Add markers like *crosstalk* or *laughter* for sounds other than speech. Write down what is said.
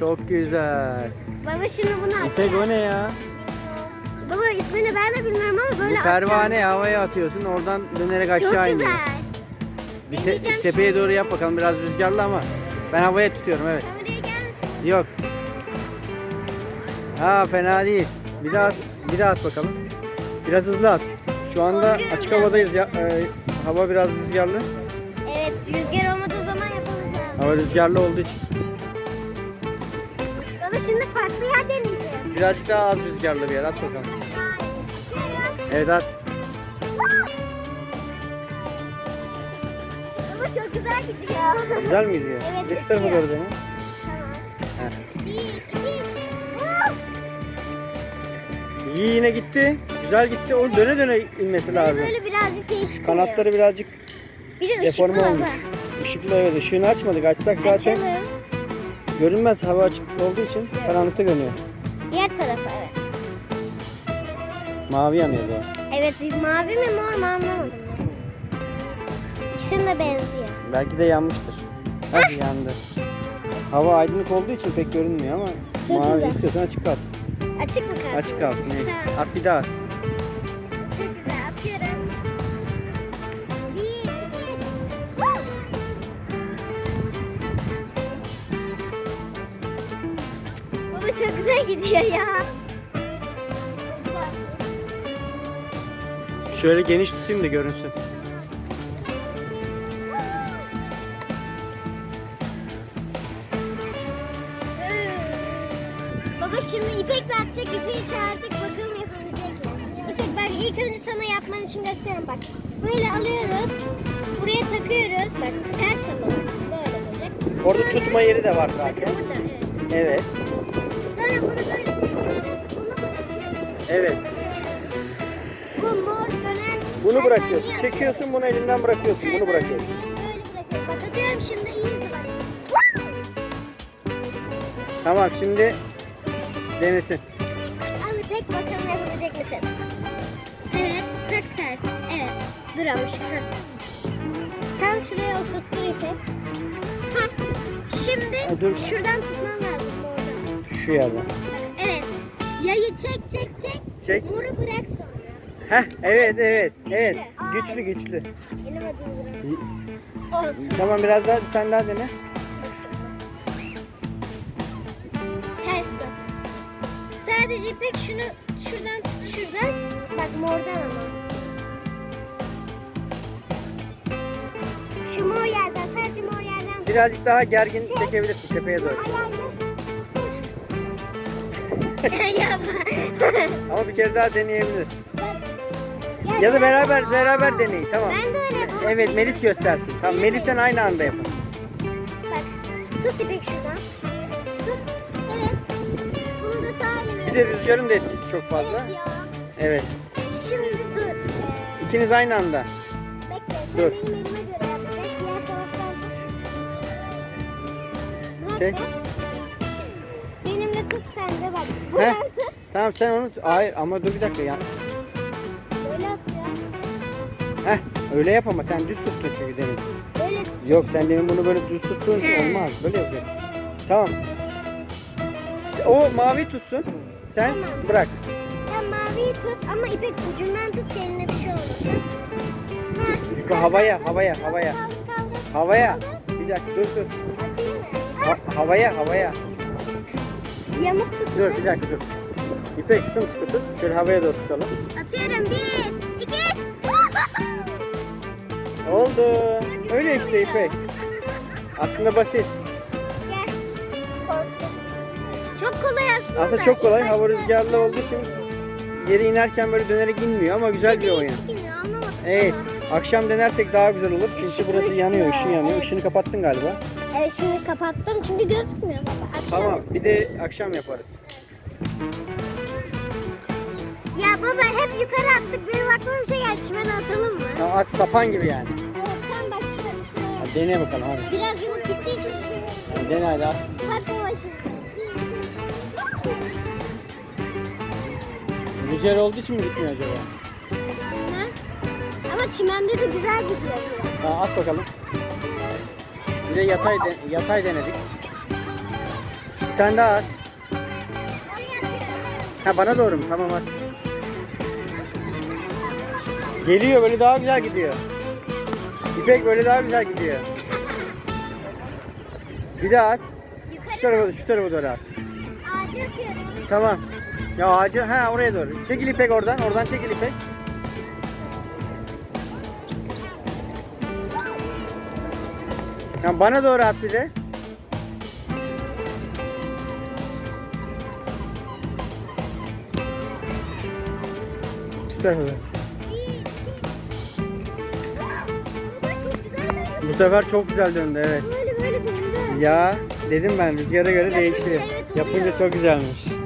Çok güzel. Baba şimdi bunu İpek atacağız. o ne ya? Baba ismini ben de bilmiyorum ama böyle Bu pervane atacağız. havaya atıyorsun oradan dönerek aşağı Çok iniyor. güzel. Bir te- Deneyeceğim tepeye doğru yap bakalım biraz rüzgarlı ama ben havaya tutuyorum evet. Kameraya gelmesin. Yok. Ha fena değil. Bir daha at, bir daha at bakalım. Biraz hızlı at. Şu anda Korkuyorum açık biraz. havadayız ya. e, hava biraz rüzgarlı. Evet rüzgar olmadığı zaman yapmamız lazım. Hava rüzgarlı olduğu için. Baba şimdi farklı yer deneyeceğiz. Birazcık daha az rüzgarlı bir yer at bakalım. Evet at. Baba çok güzel gidiyor. Güzel mi gidiyor? Evet, tarafa uçuyor. doğru dene. Tamam. Bir, iki. İyi yine gitti. Güzel gitti. O döne döne inmesi lazım. böyle birazcık değişik Kanatları birazcık Bir de ışıklı deforme olmuş. Işıklı evet ışığını açmadık. Açsak zaten Açalım. Görünmez. Hava açık olduğu için karanlıkta görünüyor. Diğer tarafa evet. Mavi yanıyordu o. Evet mavi mi mor mu anlamadım. İkisine de benziyor. Belki de yanmıştır. Heh yandı. Hava aydınlık olduğu için pek görünmüyor ama Çok mavi güzel. istiyorsan açık kalsın. Açık mı kalsın? Açık kalsın. iyi. Tamam. At bir daha Baba çok güzel gidiyor ya. Şöyle geniş tutayım da görünsün. Baba şimdi İpek de atacak. İpek'i çağırdık. Bakalım yapabilecek mi? İpek ben ilk önce sana yapman için gösteriyorum bak. Böyle alıyoruz. Buraya takıyoruz. Bak ters ama. Böyle olacak. Orada Sonra- tutma yeri de var zaten. burada evet. Evet. Evet. Bu mor dönen Bunu bırakıyorsun. Çekiyorsun bunu elinden bırakıyorsun. Bunu bırakıyorsun. Böyle bırakıyorum. Bak atıyorum şimdi iyi bak. Tamam şimdi denesin. Al İpek bakalım yapabilecek misin? Evet, tak ters. Evet, dur ama şu. Tam şuraya oturttur İpek. Hah, şimdi Ha, dur. şuradan tutman lazım oradan. Şu yerden. Yayı çek çek çek. Çek. Moru bırak sonra. Heh evet evet. Evet. Güçlü. Güçlü. Elim acıyor biraz. Olsun. Tamam biraz daha bir tane daha dene. Ters bak. Sadece İpek şunu şuradan tut şuradan. Bak mordan ama. Şu mor yerden sadece mor yerden. Birazcık daha gergin Şey- çekebilirsin tepeye doğru. Yapma. *laughs* Ama bir kere daha deneyebilir. Ya da beraber beraber deneyin tamam. Ben de öyle yapalım. Evet Melis göstersin. Tamam Melis sen aynı anda yapın. Bak. Tut İpek şuradan. Tut. Evet. Bunu da sağ elimle. Bir de rüzgarın da etkisi çok fazla. Evet ya. Evet. Şimdi dur. İkiniz aynı anda. Bekle. Sen Dur. benim elime göre yap. Diğer taraftan. Bırak da. Benimle tut sen de bak. Buradan tut. Tamam sen onu hayır ama dur bir dakika ya. Böyle at ya. Heh öyle yap ama sen düz tuttun çünkü demin. Böyle tut. Yok sen demin bunu böyle düz tuttuğun için olmaz. Böyle yapacaksın. Tamam. O mavi tutsun. Sen bırak. Sen maviyi tut ama ipek ucundan tut ki eline bir şey olmasın. Ha, havaya, havaya, havaya. kaldır, kaldır. Havaya. Bir dakika dur dur. Atayım mı? Ha- havaya havaya. Yamuk tut. Dur bir dakika dur. İpek sımsıkı tut. Şöyle havaya doğru tutalım. Atıyorum. Bir, iki, üç. Oldu. Öyle işte İpek. Aslında basit. Gel. Korktum. Çok kolay aslında. Aslında çok kolay. Hava rüzgarlı olduğu için yere inerken böyle dönerek inmiyor ama güzel bir oyun. Evet. Akşam denersek daha güzel olur. Çünkü burası yanıyor, ışın yanıyor. Işını kapattın galiba. Evet şimdi kapattım çünkü gözükmüyor baba. Akşam. Tamam. Bir de akşam yaparız. Ya baba hep yukarı attık. Benim aklıma bir şey geldi. Çimene atalım mı? Tamam, at sapan gibi yani. Evet sen bak şöyle şuraya. Hadi dene bakalım hadi. Biraz yamuk gittiği için şuraya. Hadi Dene hadi at. Bak baba şimdi. Rüzgar olduğu için mi gitmiyor acaba? Bilmem. Ama çimende de güzel gidiyor. Tamam at bakalım. Bir de yatay, de- yatay denedik. tane daha at. Ha bana doğru mu? Tamam at. Geliyor böyle daha güzel gidiyor. İpek böyle daha güzel gidiyor. Bir daha at. Şu tarafa, şu tarafa doğru at. ağaca atıyorum. Tamam. Ya ağacı, ha oraya doğru. Çekil İpek oradan, oradan çekil İpek. Ya bana doğru at bir de. Şu tarafa. Bu sefer çok güzel döndü evet. Böyle böyle döndü. Ya dedim ben rüzgara göre Yapınca değişiyor. evet oluyor. Yapınca çok güzelmiş.